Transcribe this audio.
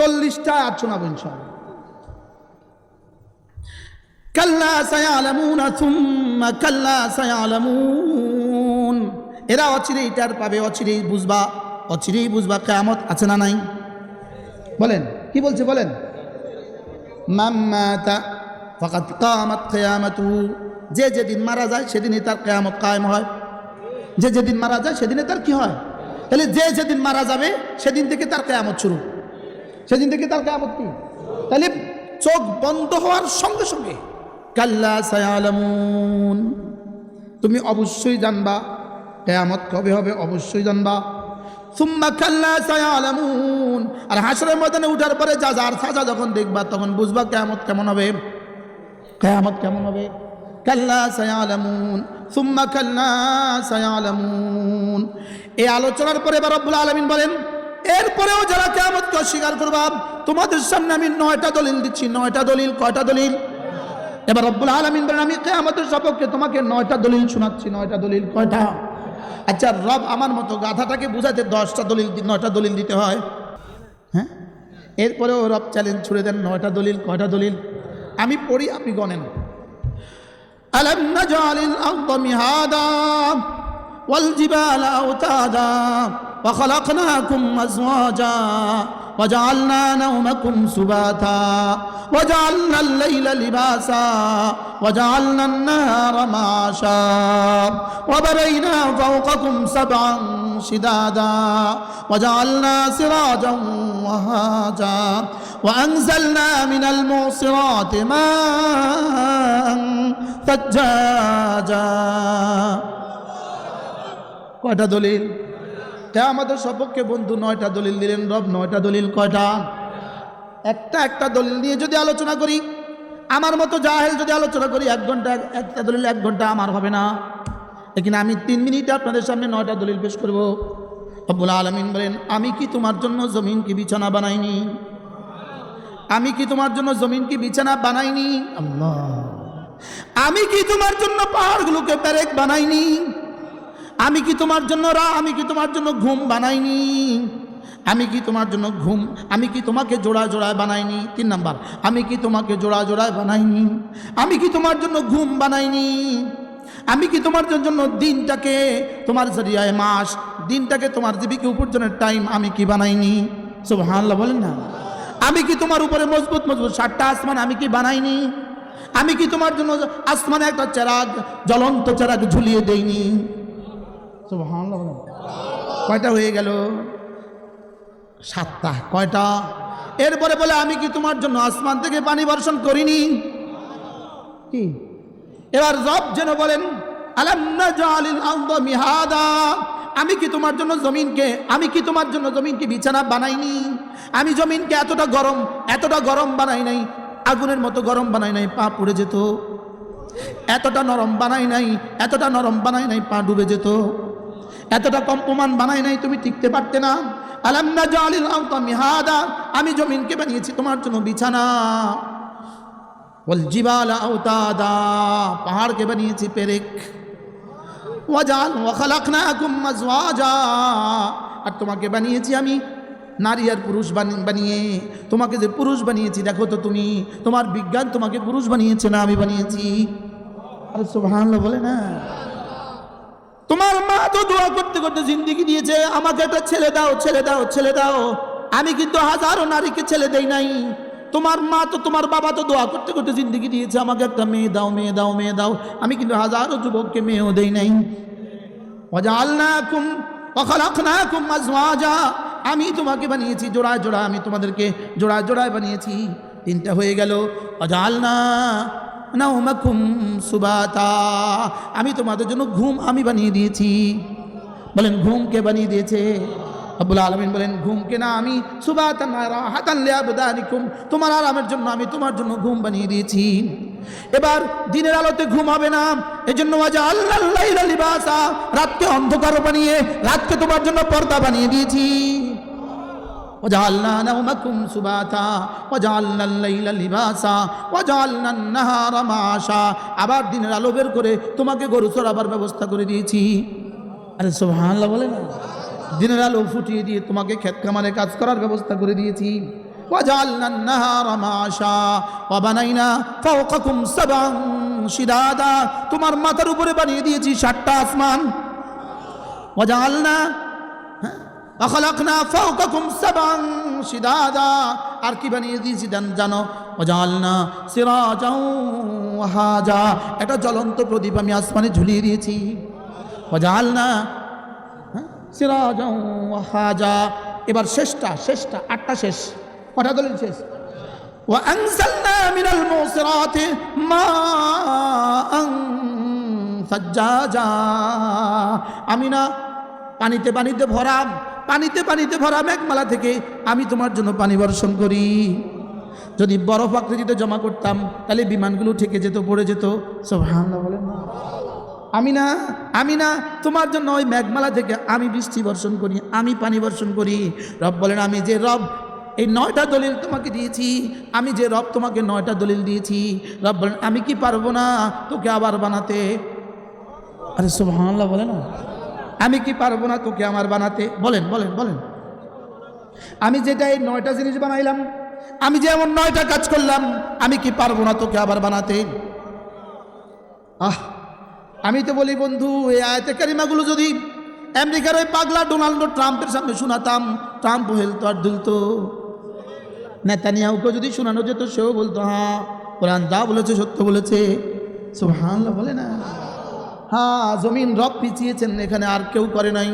চল্লিশটা আয়াত শোনাবো ইনশাআল্লাহ। কাল্লা সায়ালামুন সুম্মা কাল্লা সায়ালামুন। এরা অচিরেই টার পাবে, অচিরেই বুঝবা অচিরেই বুঝবা কেয়ামত আছে না নাই। বলেন, কি বলছে বলেন? মাম্মাতা ফাকাত কামাত কিয়ামাতু। যে যেদিন মারা যায়, সেদিনই তার কেয়ামত কায়েম হয়। যে যেদিন মারা যায়, সেদিনে তার কি হয়? তাহলে যে যেদিন মারা যাবে, সেদিন থেকে তার কেয়ামত শুরু। সেদিন থেকে তার কেয়ামত কি তাহলে চোখ বন্ধ হওয়ার সঙ্গে সঙ্গে কাল্লা সায়ালামুন। তুমি অবশ্যই জানবা, কেয়ামত কবে হবে অবশ্যই জানবা। সুম্মা কাল্লা সায়ালামুন। আর হাসরের ময়দানে উঠার পরে যা যার সাজা যখন দেখবা, তখন বুঝবা কেয়ামত কেমন হবে। কেয়ামত কেমন হবে? কাল্লা সায়ালামুন। সুম্মা কাল্লা সায়ালামুন। এই আলোচনার পরে এবার রব্বুল আলমিন বলেন এরপরেও যারা কেয়ামতকে অস্বীকার করবা তোমাদের সামনে আমি নয়টা দলিল দিচ্ছি নয়টা দলিল কয়টা দলিল এবার রব্বুল আলমিন বলেন আমি কেয়ামতের সপক্ষে তোমাকে নয়টা দলিল শোনাচ্ছি নয়টা দলিল কয়টা আচ্ছা রব আমার মতো গাধাটাকে বুঝাতে দশটা দলিল দি- নয়টা দলিল দিতে হয় হ্যাঁ এরপরেও রব চ্যালেঞ্জ ছুড়ে দেন নয়টা দলিল কয়টা দলিল আমি পড়ি আপনি গণেন ألم نجعل الأرض مهادا والجبال أوتادا وخلقناكم أزواجا وجعلنا نومكم سباتا وجعلنا الليل لباسا وجعلنا النهار معاشا وبرينا فوقكم سبعا شدادا وجعلنا سراجا وهاجا وأنزلنا من المعصرات ماء ثجاجا কয়টা দলিল তা আমাদের সপক্ষে বন্ধু নয়টা দলিল দিলেন, রব নয়টা দলিল কয়টা? একটা একটা দলিল নিয়ে যদি আলোচনা করি, আমার মতো জাহেল যদি আলোচনা করি, এক ঘণ্টা, একটা দলিল এক ঘণ্টা আমার হবে না। লেকিন আমি তিন মিনিটে আপনাদের সামনে নয়টা দলিল পেশ করব। আব্বুল আলমিন বলেন, আমি কি তোমার জন্য জমিন কি বিছানা বানাইনি? আমি কি তোমার জন্য জমিন কি বিছানা বানাইনি? আমি কি তোমার জন্য পাহাড়গুলোকে ব্যারেক বানাইনি? আমি কি তোমার জন্য রা আমি কি তোমার জন্য ঘুম বানাইনি আমি কি তোমার জন্য ঘুম আমি কি তোমাকে জোড়া জোড়ায় বানাইনি তিন নাম্বার আমি কি তোমাকে জোড়া জোড়ায় বানাইনি আমি কি তোমার জন্য ঘুম বানাইনি আমি কি তোমার জন্য দিনটাকে তোমার জরিয়ায় মাস দিনটাকে তোমার জীবিকা উপার্জনের টাইম আমি কি বানাইনি সব হাল্লা বলেন না আমি কি তোমার উপরে মজবুত মজবুত সাতটা আসমান আমি কি বানাইনি আমি কি তোমার জন্য আসমানে একটা চেরাগ জ্বলন্ত চেরাগ ঝুলিয়ে দেইনি কয়টা হয়ে গেল? সাতটা। কয়টা? এরপরে বলে, আমি কি তোমার জন্য আসমান থেকে পানি বর্ষণ করিনি? কি? এবার রব যেন বলেন আমি কি তোমার জন্য জমিনকে, আমি কি তোমার জন্য জমিনকে বিছানা বানাইনি? আমি জমিনকে এতটা গরম এতটা গরম বানাই নাই, আগুনের মতো গরম বানাই নাই, পা পুড়ে যেত। এতটা নরম বানাই নাই, এতটা নরম বানাই নাই, পা ডুবে যেত। এতটা কম প্রমাণ বানাই নাই, তুমি টিকতে পারতে না। আলাম্না জালিল আওতা মিহাদা, আমি জমিনকে বানিয়েছি, তোমার জন্য বিছানা। ওয়াল জিবাল আওতাদা পাহাড়কে বানিয়েছি পেরেক। ওয়াজাল ওয়া খালাকনাকুম আর তোমাকে বানিয়েছি আমি নারী আর পুরুষ বানিয়ে। তোমাকে যে পুরুষ বানিয়েছি, দেখো তো তুমি, তোমার বিজ্ঞান তোমাকে পুরুষ বানিয়েছে না আমি বানিয়েছি। আর সোভান বলে না? তোমার মা তো দোয়া করতে করতে জিন্দিগি দিয়েছে, আমাকে একটা ছেলে দাও ছেলে দাও ছেলে দাও। আমি কিন্তু হাজারো নারীকে ছেলে দেই নাই। তোমার মা তো, তোমার বাবা তো দোয়া করতে করতে জিন্দিগি দিয়েছে, আমাকে একটা মেয়ে দাও মেয়ে দাও মেয়ে দাও। আমি কিন্তু হাজারো যুবককে মেয়েও দেই নাই। আমি তোমাকে বানিয়েছি, জোড়ায় জোড়া আমি তোমাদেরকে জোড়ায় জোড়ায় বানিয়েছি। তিনটা হয়ে গেল। ওয়াজআলনা নাউমাকুম সুবাতা। আমি তোমাদের জন্য ঘুম আমি বানিয়ে দিয়েছি। বলেন ঘুমকে বানিয়ে দিয়েছে? আব্বুল আলমিন বলেন ঘুমকে না আমি সুবাতান রাহাতান লিআবদানিকুম। তোমার আরামের জন্য আমি তোমার জন্য ঘুম বানিয়ে দিয়েছি। এবার দিনের আলোতে ঘুম হবে না। এজন্য ওয়াজা আল্লাহ লিবাসা। রাতকে অন্ধকার বানিয়ে, রাতকে তোমার জন্য পর্দা বানিয়ে দিয়েছি। وجعلنا نومكم سباتا وجعلنا الليل لباسا وجعلنا النهار معاشا আবার দিনের আলো বের করে তোমাকে গরু চড়াবার ব্যবস্থা করে দিয়েছি আরে সুবহানাল্লাহ বলে না দিনের আলো ফুটিয়ে দিয়ে তোমাকে ক্ষেত খামারে কাজ করার ব্যবস্থা করে দিয়েছি وجعلنا النهار معاشا وبنينا فوقكم سبعا شدادا তোমার মাথার উপরে বানিয়ে দিয়েছি সাতটা আসমান وجعلنا وخلقنا فوقكم سبعا شدادا আর কি বানিয়ে দিয়েছি জান- জানো وجعلنا سراجا وهاجا একটা জ্বলন্ত প্রদীপ আমি আসমানে ঝুলিয়ে দিয়েছি وجعلنا সিরাজা ওয়াহাজা এবার শেষটা শেষটা আটটা শেষ কটা দলিল শেষ وأنزلنا من المعصرات ماء ثجاجا আমি না পানিতে পানিতে ভরাম পানিতে পানিতে ভরা মেঘমালা থেকে আমি তোমার জন্য পানি বর্ষণ করি। যদি বরফ আকৃতিতে জমা করতাম, তাহলে বিমানগুলো ঠেকে যেত, পড়ে যেত। সব হামলা বলেন না। আমি না আমি না, তোমার জন্য ওই মেঘমালা থেকে আমি বৃষ্টি বর্ষণ করি, আমি পানি বর্ষণ করি। রব বলেন, আমি যে রব, এই নয়টা দলিল তোমাকে দিয়েছি। আমি যে রব তোমাকে নয়টা দলিল দিয়েছি। রব বলেন, আমি কি পারব না তোকে আবার বানাতে? আরে সুবহানাল্লাহ বলে না। আমি কি পারব না তোকে আমার বানাতে? বলেন বলেন বলেন। আমি যেটা এই নয়টা জিনিস বানাইলাম, আমি যে এমন নয়টা কাজ করলাম, আমি কি পারব না তোকে আবার বানাতে? আহ, আমি তো বলি, বন্ধু, এই আয়তে কারিমাগুলো যদি আমেরিকার ওই পাগলা ডোনাল্ড ট্রাম্পের সামনে শোনাতাম, ট্রাম্প হেলতো আর দুলতো। নেতানিয়াহুকে যদি শোনানো যেত, সেও বলতো হ্যাঁ কোরআন যা বলেছে, সত্য বলেছে। সুবহানাল্লাহ, বলে না। হ্যাঁ জমিন রব পিছিয়েছেন এখানে আর কেউ করে নাই।